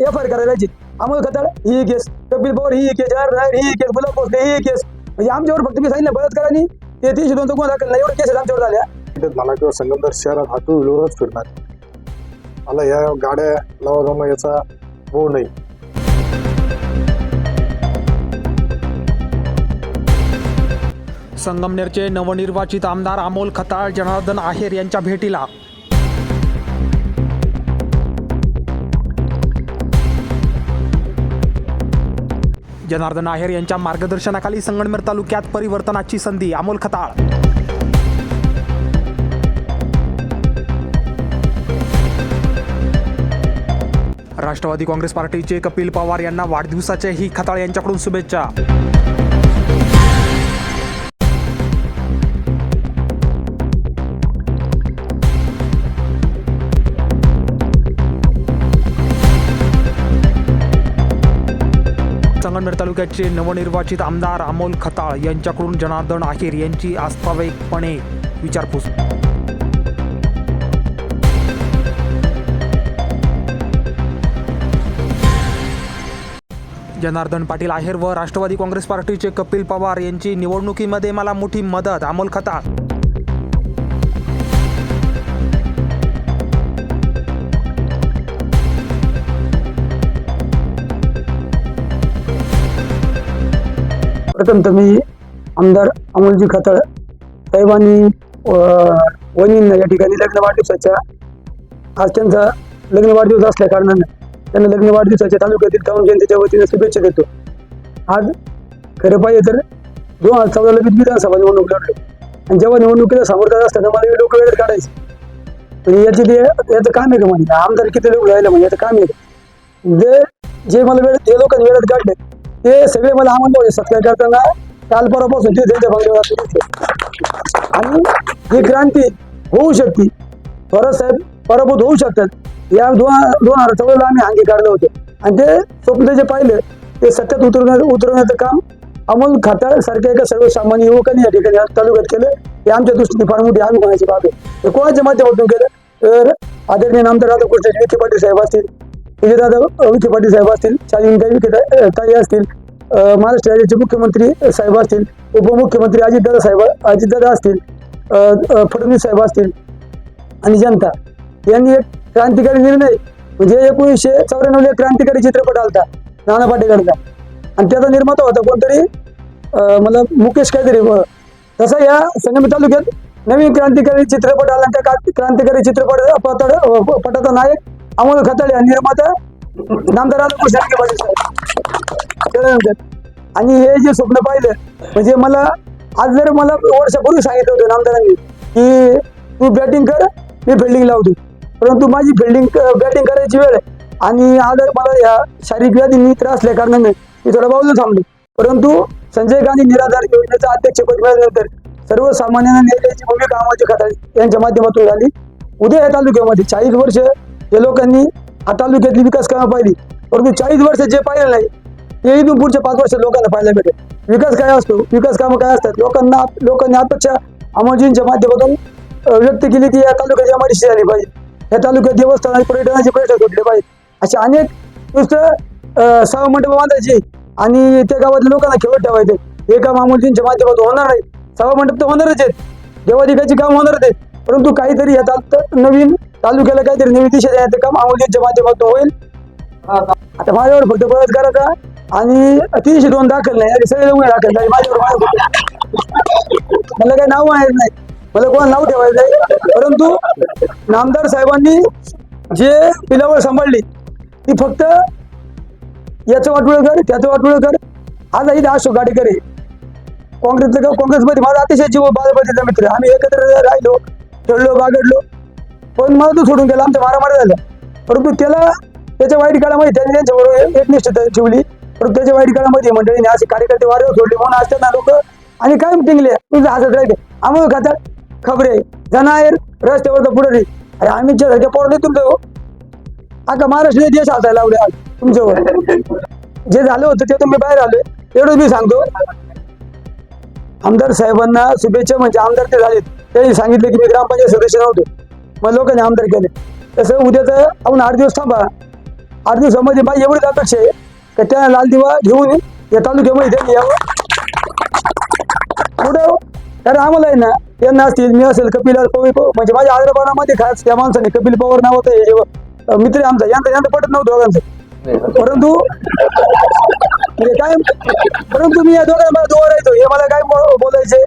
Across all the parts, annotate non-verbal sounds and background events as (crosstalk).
F I करायला पाहिजे अमोल खताळ ही केस। कपिल पवार ही केस। नायर ही केस। गुलाब भोसले ही केस। म्हणजे आमच्यावर फक्त मी सांगितलं बलात्कारांनी ते तीनशे दोन गुन्हा दाखल नाही एवढे केसेस आमच्यावर झाल्या मला किंवा संगमनेर शहरात हा टू व्हीलरच फिरणार मला या गाड्या लावा जमा याचा मोह नाही। संगमनेरचे नवनिर्वाचित आमदार अमोल खताळ जनार्दन आहेर यांच्या भेटीला जनार्दन आहेर यांच्या मार्गदर्शनाखाली संगमनेर तालुक्यात परिवर्तनाची संधी अमोल खताळ. राष्ट्रवादी काँग्रेस पार्टीचे कपिल पवार यांना वाढदिवसाच्याही खताळ यांच्याकडून शुभेच्छा. तालुक्याचे नवनिर्वाचित आमदार अमोल खताळ यांच्याकडून जनार्दन आहिर यांची आस्थाविकपणे विचारपूस. जनार्दन पाटील आहेर व राष्ट्रवादी काँग्रेस पार्टीचे कपिल पवार यांची निवडणुकीमध्ये मला मोठी मदत अमोल खताळ. प्रथम तर मी आमदार अमोलजी खताळ साहेबांनी वनींना या ठिकाणी लग्न वाढदिवसाच्या आज त्यांचा लग्न वाढदिवस असल्या कारणानं त्यांना लग्न वाढदिवसाच्या तालुक्यातील तरुण जनतेच्या वतीने शुभेच्छा देतो. आज खरं पाहिजे तर दोन हजार चौदाला मी विधानसभा निवडणूक लढलो आणि जेव्हा निवडणुकीला समोर जात असताना मला लोक वेळेत काढायचे. म्हणजे याचे ते याचं काम आहे का म्हणजे आमदार किती लोक राहिलं म्हणजे याचं काम आहे का? जे जे मला वेळ जे लोकांनी वेळेत काढले ते सगळे मला आनंद सत्कार करताना. काल परवापासून ते त्यांच्या भांडवलात आणि ही क्रांती होऊ शकते. परत साहेब पराभूत होऊ शकतात. या दोन दोन हजार चौदाला आम्ही अंगी काढलं होतं. आणि ते स्वप्न जे पाहिले ते सत्यात उतरण्या उतरवण्याचं काम अमोल खताळ सारख्या एका सर्वसामान्य युवकांनी या ठिकाणी तालुक्यात केलं. हे आमच्या दृष्टीने फार मोठी आम्ही अभिमानाची बाब आहे. कोणाच्या माध्यमातून केलं? तर आदरणीय नामदार राधाकृष्ण विखे पाटील साहेब असतील विजयदादा विखे पाटील साहेब असतील शालीनताई विखे ताई असतील महाराष्ट्र राज्याचे मुख्यमंत्री साहेब असतील उपमुख्यमंत्री अजितदादा साहेब अजितदादा असतील अं, फडणवीस साहेब असतील आणि जनता यांनी एक क्रांतिकारी निर्णय म्हणजे एकोणीसशे चौऱ्याण्णवला एक क्रांतिकारी चित्रपट आलता नाना पाटेकरचा. आणि त्याचा निर्माता होता कोणतरी मला मुकेश काहीतरी तसा या संगम तालुक्यात नवीन क्रांतिकारी चित्रपट आला आणि त्या क्रांतिकारी चित्रपट पटाचा पटाचा नायक अमोल खताळे निर्माता नामदार राधाकृष्ण आणि हे जे स्वप्न पाहिलं म्हणजे मला आज जर मला वर्षापूर्वी सांगितलं होतं नामदारांनी की तू बॅटिंग कर मी फिल्डिंग लावतो. परंतु माझी फिल्डिंग बॅटिंग करायची वेळ आहे. आणि आदर मला या शारीरिक व्याधींनी त्रास असल्या कारणाने मी थोडा बाजूला थांबलो. परंतु संजय गांधी निराधार योजनेचं अध्यक्षपद मिळाल्यानंतर सर्वसामान्यांना नेत्याची भूमिका अमोलजी खताळे यांच्या माध्यमातून झाली. उद्या या तालुक्यामध्ये चाळीस वर्ष या लोकांनी हा तालुक्यातली विकास कामं पाहिली. परंतु चाळीस वर्ष जे पाहिलं नाही ते इथून पुढच्या पाच वर्ष लोकांना पाहायला भेटेल. विकास काय असतो? विकास कामं काय असतात? लोकांना लोकांनी अपेक्षा अमोलजींच्या माध्यमातून व्यक्त केली की या तालुक्याची एमआरसी झाली पाहिजे. या तालुक्यात देवस्थान आणि पर्यटनाचे प्रश्न सुटले पाहिजे. असे अनेक नुसतं सहा मंडप बांधायचे आणि त्या गावातल्या लोकांना खेळत ठेवायचे. हे काम अमोलजींच्या माध्यमातून होणार नाही. सहा मंडप तर होणारच आहेत. देवाधिकाची काम होणारच आहेत. परंतु काहीतरी या नवीन तालुक्याला काहीतरी नवी दिशा देण्याचं काम अमोलजींच्या माध्यमातून होईल. आता माझ्यावर फक्त बलात्काराचा आणि तीनशे दोन दाखल नाही अरे सगळे गुन्हे दाखल नाही माझ्यावर माझ्या मला काही नाव माहीत नाही. मला कोणाला नाव ठेवायचं नाही परंतु नामदार साहेबांनी जे पिलावळ सांभाळली ती फक्त याचं वाटोळं कर त्याचं वाटोळं कर. आज इथे अशोक गाडेकर आहे. काँग्रेसचं का काँग्रेसमध्ये माझा अतिशय जीव बाजापतीचा मित्र. आम्ही एकत्र राहिलो खेळलो बागडलो. पण मला तो सोडून गेला आमच्या मारामारी झाल्या परंतु त्याला त्याच्या वाईट काळामध्ये त्यांनी त्यांच्याबरोबर एकनिष्ठता ठेवली पण त्याच्या वाईट काळामध्ये मंडळीने असे कार्यकर्ते वाऱ्यावर सोडले म्हणून असतात ना लोक आणि काय टिंगले. तुझं हसत राहते आम्ही खातात खबरे. जनायर रस्त्यावरचा पुढे अरे आम्ही जे पोरले तुमचं हो. आता महाराष्ट्र देश असायला लावले आज तुमच्यावर. जे झालं होतं ते तुम्ही बाहेर आले. एवढंच मी सांगतो. आमदार साहेबांना शुभेच्छा म्हणजे आमदार ते झालेत. त्यांनी सांगितलं की मी ग्रामपंचायत सदस्य नव्हतो. मग लोकांनी आमदार केले. तसं उद्याचं आपण आठ दिवस थांबा. आठ दिवसामध्ये माझी एवढीच अपेक्षा आहे. का त्या लाल दिवा घेऊन या. तालुक्यामध्ये त्यांनी यावं. पुढं कारण आम्हाला आहे ना त्यांना असतील मी असेल कपिल पवी म्हणजे माझ्या आदरपणामध्ये खास त्या माणसाने कपिल पवार नावाचं हे मित्र आमचा यांचा यांचं पटत नव्हतं दोघांचं. परंतु म्हणजे काय परंतु मी या दोघांना मला दोघं राहायचो. हे मला काय बोलायचे.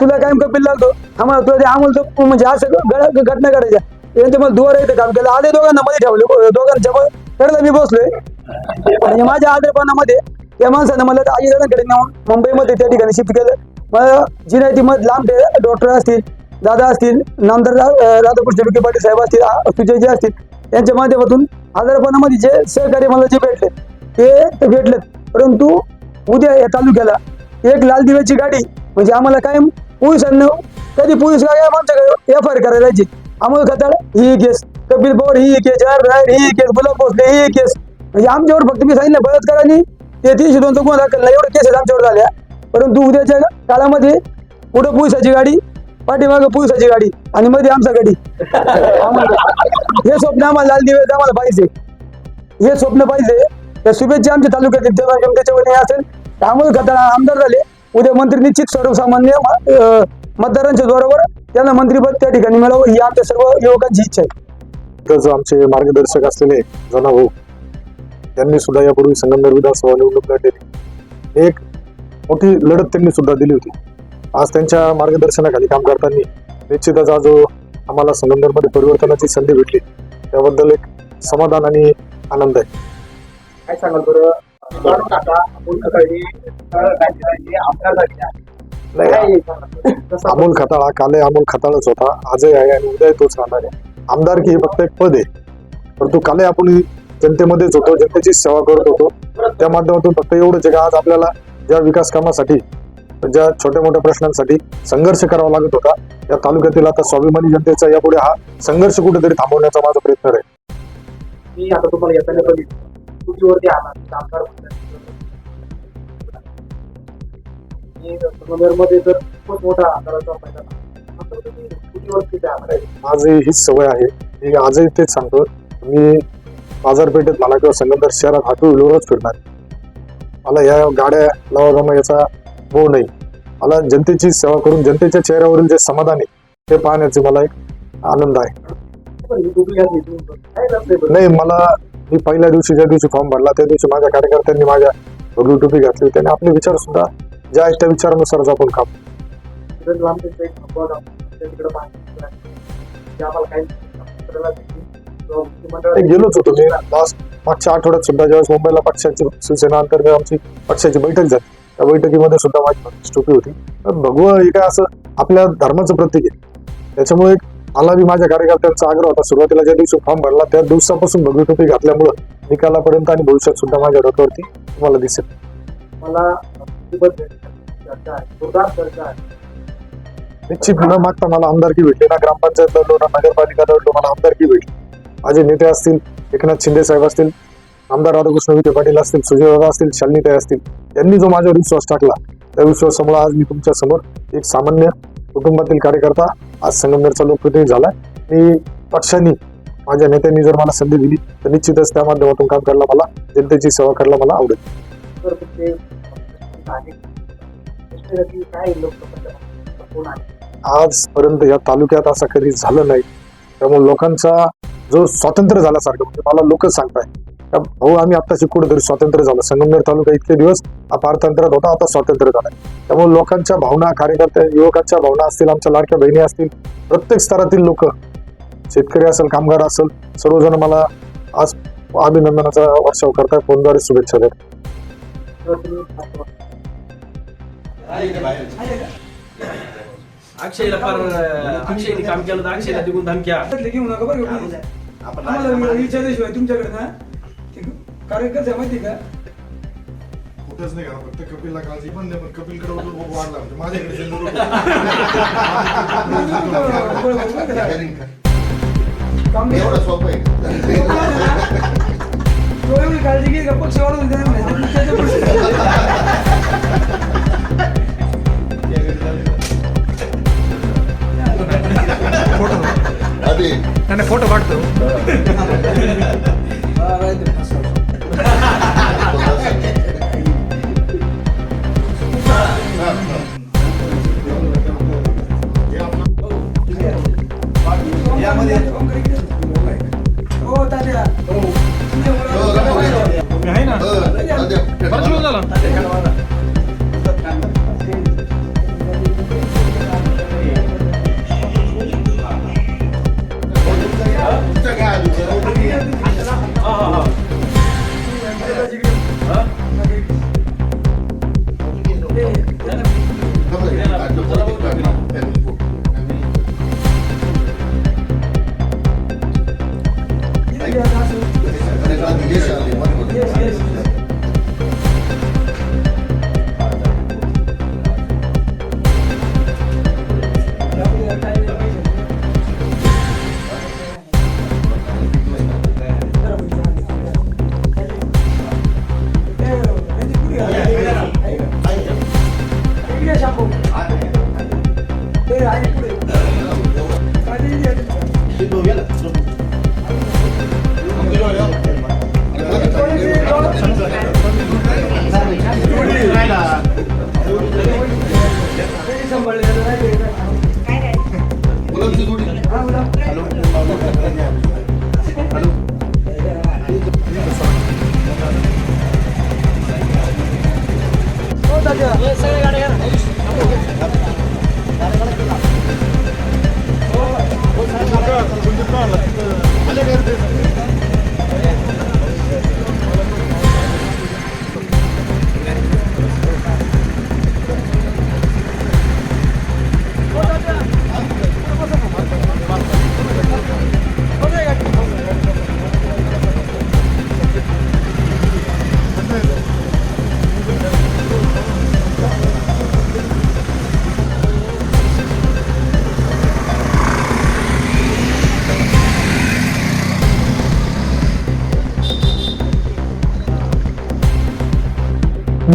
तुला काय कपिल लागतो. आम्हाला तुला ते आम्हाला तो म्हणजे असं घटना घडायच्या. यांचं मला दुवार येतं काम केलं. आले दोघांना मध्ये ठेवले. दोघांच्या कडला मी बसलोय. म्हणजे माझ्या आदरपणामध्ये या माणसानं मला आई दादांकडे नेऊन मुंबईमध्ये त्या ठिकाणी शिफ्ट केलं. मला जी नाही ती मग लांब डॉक्टर असतील दादा असतील नामदार राधाकृष्ण विखे पाटील साहेब असतील आ- सुजय जे असतील यांच्या माध्यमातून आजारपणामध्ये जे सहकार्य मला जे भेटले ते भेटलेत. परंतु उद्या या तालुक्याला एक लाल दिव्याची गाडी म्हणजे आम्हाला कायम पोलिसांना कधी पोलीस गाडी आमच्याकडे एफ आय आर करायला जायची? अमोल खताळ ही केस कपिल पवार ही केस जवाहर ही केस गुलाब भोसले ही केस म्हणजे आमच्यावर फक्त मी सांगितलं बलात्काराने ते तीनशे दोनचा गुन्हा दाखल नाही एवढे केसेस आमच्यावर झाल्या परंतु उद्याच्या काळामध्ये पुढे पोलिसाची गाडी पाठीमागं पोलिसाची गाडी आणि मध्ये आमचा गाडी. (laughs) हे स्वप्न आम्हाला लाल दिवे आम्हाला पाहिजे. हे स्वप्न पाहिजे. त्या शुभेच्छा आमच्या तालुक्यातील जनतेच्या वतीने असेल. त्यामुळे खताळा आमदार झाले. उद्या मंत्री निश्चित सर्वसामान्य मतदारांच्या जोरावर त्यांना मंत्रीपद त्या ठिकाणी मिळावं ही आमच्या सर्व युवकांची इच्छा आहे. जो आमचे मार्गदर्शक असलेले जना भाऊ यांनी सुद्धा यापूर्वी संगमनेर विधानसभा निवडणूक लढलेली. एक मोठी लढत त्यांनी सुद्धा दिली होती. आज त्यांच्या मार्गदर्शनाखाली काम करताना निश्चितच आज जो आम्हाला संगमनेरमध्ये परिवर्तनाची संधी भेटली. त्याबद्दल एक समाधान आणि आनंद आहे. काय सांगाल बरं? अमोल आमदार खताळ काले अमोल खताळच होता. आजही आहे आणि उद्या तोच राहणार आहे. आमदारकी हे फक्त एक पद आहे. परंतु काले आपण जनतेमध्येच होतो जनतेची सेवा करत होतो. त्या माध्यमातून फक्त एवढंच आहे का आज आपल्याला ज्या विकास कामासाठी ज्या छोट्या मोठ्या प्रश्नांसाठी संघर्ष करावा लागत होता या तालुक्यातील आता स्वाभिमानी जनतेचा यापुढे हा संघर्ष कुठेतरी थांबवण्याचा माझा प्रयत्न आहे. मी आता तुम्हाला येताना आला तर खूप मोठा मैदान माझी हीच सवय आहे. मी आजही तेच सांगतो मी बाजारपेठेत मला किंवा संगमनेर शहरात हा टू व्हीलरच फिरणार. मला या गाड्या लावा याचा मोह नाही. मला जनतेची सेवा करून जनतेच्या चेहऱ्यावरील जे समाधान आहे ते पाहण्याचे मला एक आनंद आहे. नाही मला मी पहिल्या दिवशी ज्या दिवशी फॉर्म भरला त्या दिवशी माझ्या कार्यकर्त्यांनी माझ्या भगवी टोपी घातली त्याने आपले विचार सुद्धा ज्या आहेत त्या विचारानुसार आपण काम काही गेलोच होतो मी. लास्ट मागच्या आठवड्यात सुद्धा ज्यावेळेस मुंबईला पक्षाची शिवसेना अंतर्गत आमची पक्षाची बैठक झाली त्या बैठकीमध्ये सुद्धा माझी टोपी होती. तर भगवं हे काय असं आपल्या धर्माचं प्रतीक आहे. त्याच्यामुळे एक मला बी माझ्या कार्यकर्त्यांचा आग्रह होता. सुरुवातीला ज्या दिवशी फॉर्म भरला त्या दिवसापासून भगवी टोपी घातल्यामुळं निकालापर्यंत आणि भविष्यात सुद्धा माझ्या डोक्यावरती तुम्हाला दिसेल. मला निश्चित न मागता मला आमदारकी भेटली ना. ग्रामपंचायत लढलो ना नगरपालिका लढलो मला आमदारकी भेटली. माझे नेते असतील एकनाथ शिंदे साहेब असतील आमदार राधाकृष्ण विखे पाटील असतील सुजयदादा असतील शालिनीताई असतील यांनी जो माझ्यावर विश्वास टाकला त्या विश्वासामुळे आज मी तुमच्यासमोर एक सामान्य कुटुंबातील कार्यकर्ता आज संगमनेरचा लोकप्रतिनिधी झाला मी पक्षांनी माझ्या नेत्यांनी जर मला संधी दिली तर निश्चितच त्या माध्यमातून काम करायला मला जनतेची सेवा करायला मला आवडेल. आजपर्यंत या तालुक्यात असं कधी झालं नाही. त्यामुळे लोकांचा जो स्वातंत्र्य झाल्यासारखं म्हणजे मला लोकच सांगताय. का भाऊ आम्ही आत्ताशी कुठेतरी स्वातंत्र्य झालं. संगमनेर तालुका इतके दिवस हा पारतंत्र्यात होता आता स्वातंत्र्य झालाय. त्यामुळे लोकांच्या भावना कार्यकर्त्या युवकांच्या भावना असतील आमच्या लाडक्या बहिणी असतील प्रत्येक स्तरातील लोक शेतकरी असेल कामगार असेल सर्वजण मला आज अभिनंदनाचा वर्षाव करताय. फोनद्वारे शुभेच्छा देत. Thank you. अक्षयला फार अक्षयने काम केलं तर अक्षयला तिकून धमक्या घेऊ नका बरं का. आम्हाला विचारल्याशिवाय तुमच्याकडे ना ते कार्यकर्ते माहिती का कुठेच नाही करा फक्त कपिलला काळजी पण नाही पण कपिलकडे उलट वाढला म्हणजे माझ्याकडे चेंडू काम नाही. एवढं सोपं आहे तो एवढी काळजी घे का पक्ष वाढवून. त्याच्या पुढे. ಅದೇ ನನ್ನ ಫೋಟೋ ಮಾಡ್ತು